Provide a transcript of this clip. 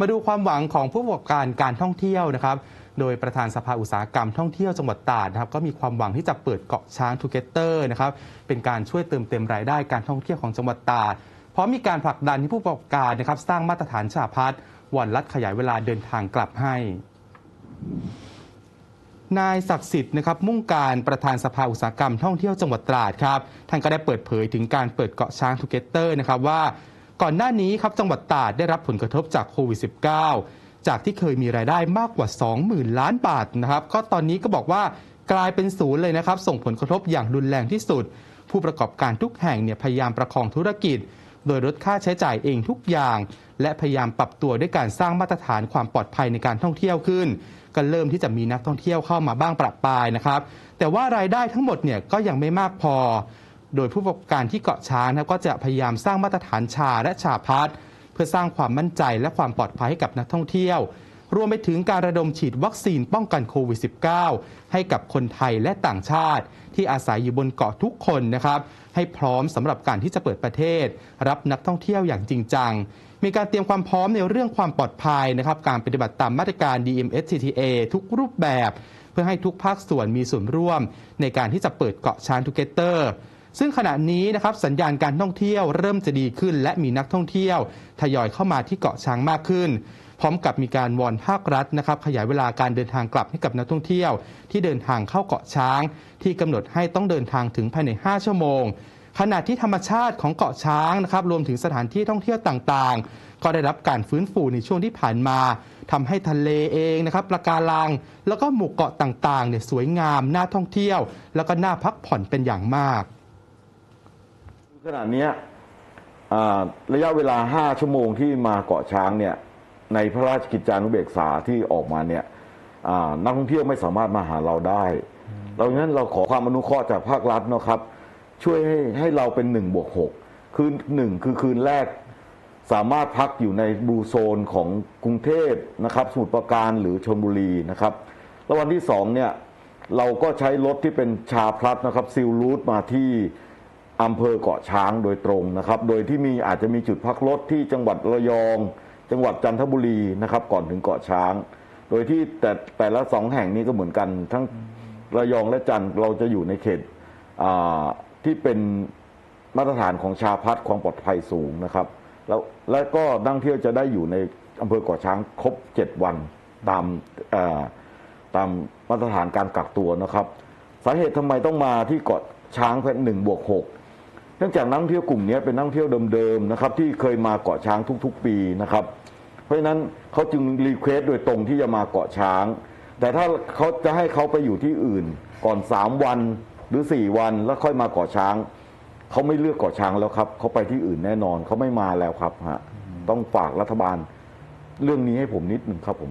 มาดูความหวังของผู้ประกอบการการท่องเที่ยวนะครับ โดยประธานสภาอุตสาหกรรมท่องเที่ยวจังหวัดตราดนะครับก็มีความหวังที่จะเปิดเกาะช้างทูเกเตอร์นะครับเป็นการช่วยเติมเต็มรายได้การท่องเที่ยวของจังหวัดตราดเพราะมีการผลักดันให้ผู้ประกอบการนะครับสร้างมาตรฐานชาพัฒน์วันลัดขยายเวลาเดินทางกลับให้นายศักดิ์สิทธิ์นะครับมุ่งการประธานสภาอุตสาหกรรมท่องเที่ยวจังหวัดตราดครับท่านก็ได้เปิดเผยถึงการเปิดเกาะช้างทูเกเตอร์นะครับว่า ก่อนหน้านี้ครับจังหวัดตราดได้รับผลกระทบจากโควิด -19 จากที่เคยมีรายได้มากกว่า 20,000 ล้านบาทนะครับก็ตอนนี้ก็บอกว่ากลายเป็นศูนย์เลยนะครับ ส่งผลกระทบอย่างรุนแรงที่สุด ผู้ประกอบการทุกแห่งเนี่ยพยายามประคองธุรกิจ โดยลดค่าใช้จ่ายเองทุกอย่าง และพยายามปรับตัวด้วยการสร้างมาตรฐานความปลอดภัยในการท่องเที่ยวขึ้น ก็เริ่มที่จะมีนักท่องเที่ยวเข้ามาบ้างประปรายนะครับ แต่ว่ารายได้ทั้งหมดเนี่ยก็ยังไม่มากพอ โดยผู้ประกอบการที่เกาะช้างนะครับก็จะพยายามสร้างมาตรฐานชาและชาพัฒน์เพื่อสร้างความมั่นใจและความปลอดภัยให้กับนักท่องเที่ยว รวมไปถึงการระดมฉีดวัคซีนป้องกันโควิด -19 ให้กับคนไทยและต่างชาติ ที่อาศัยอยู่บนเกาะทุกคนนะครับให้พร้อมสำหรับการที่จะเปิดประเทศ รับนักท่องเที่ยวอย่างจริงจังมีการเตรียมความพร้อมในเรื่องความปลอดภัยนะครับ การปฏิบัติตามมาตรการ DMSCTA ทุกรูปแบบ เพื่อให้ทุกภาคส่วนมีส่วนร่วม ในการที่จะเปิดเกาะช้างทูเกเตอร์ ซึ่งขณะนี้นะครับสัญญาณการท่องเที่ยวเริ่มจะดีขึ้น และมีนักท่องเที่ยวทยอยเข้ามาที่เกาะช้างมากขึ้น พร้อมกับมีการวอนภาครัฐนะครับ ขยายเวลาการเดินทางกลับให้กับนักท่องเที่ยว ที่เดินทางเข้าเกาะช้าง ที่กำหนดให้ต้องเดินทางถึงภายใน 5 ชั่วโมง ขณะที่ธรรมชาติของเกาะช้างนะครับรวมถึงสถานที่ท่องเที่ยวต่างๆ ก็ได้รับการฟื้นฟูในช่วงที่ผ่านมาทำให้ทะเลเองนะครับปะการัง แล้วก็หมู่เกาะต่างๆเนี่ยสวยงามน่าท่องเที่ยว แล้วก็น่าพักผ่อนเป็นอย่างมาก ขณะเนี้ระยะเวลา 5 ชั่วโมงที่มาเกาะช้างเนี่ยในพระราชกิจจานุเบกษาที่ออกมาเนี่ยนักท่องเที่ยวไม่สามารถมาหาเราได้เราฉะนั้นเราขอความอนุเคราะห์จากภาครัฐนะครับ ช่วยให้ให้เราเป็น1บวก6คืนหนึ่งคือคืนแรกสามารถพักอยู่ในบลูโซนของกรุงเทพนะครับ สมุทรปราการหรือชลบุรีนะครับ แล้ววันที่สองเนี่ยเราก็ใช้รถที่เป็นชาพลัสนะครับซิลรูทมาที่ อำเภอเกาะช้างโดยตรงนะครับ โดยที่มีอาจจะมีจุดพักรถที่จังหวัดระยอง จังหวัดจันทบุรีนะครับ ก่อนถึงเกาะช้าง โดยที่แต่แต่ละสองแห่งนี้ก็เหมือนกัน ทั้งระยองและจันทร์เราจะอยู่ในเขตที่เป็นมาตรฐานของชาพัฒความปลอดภัยสูงนะครับ แล้วและก็นักท่งเที่ยวจะได้อยู่ในอำเภอเกาะช้างครบ 7 วันตามตามมาตรฐานการกักตัวนะครับ สาเหตุทำไมต้องมาที่เกาะช้างแค่หนึ่งบวกหก เนื่องจากนักท่องเที่ยวกลุ่มนี้เป็นนักท่องเที่ยวเดิมๆนะครับที่เคยมาเกาะช้างทุกๆ ปีนะครับ เพราะฉะนั้นเขาจึงรีเควสโดยตรงที่จะมาเกาะช้าง แต่ถ้าเขาจะให้เขาไปอยู่ที่อื่น ก่อน 3 วันหรือ 4 วันแล้วค่อยมาเกาะช้างเขาไม่เลือกเกาะช้างแล้วครับเขาไปที่อื่นแน่นอนเขาไม่มาแล้วครับฮะต้องฝากรัฐบาลเรื่องนี้ให้ผมนิดหนึ่งครับผม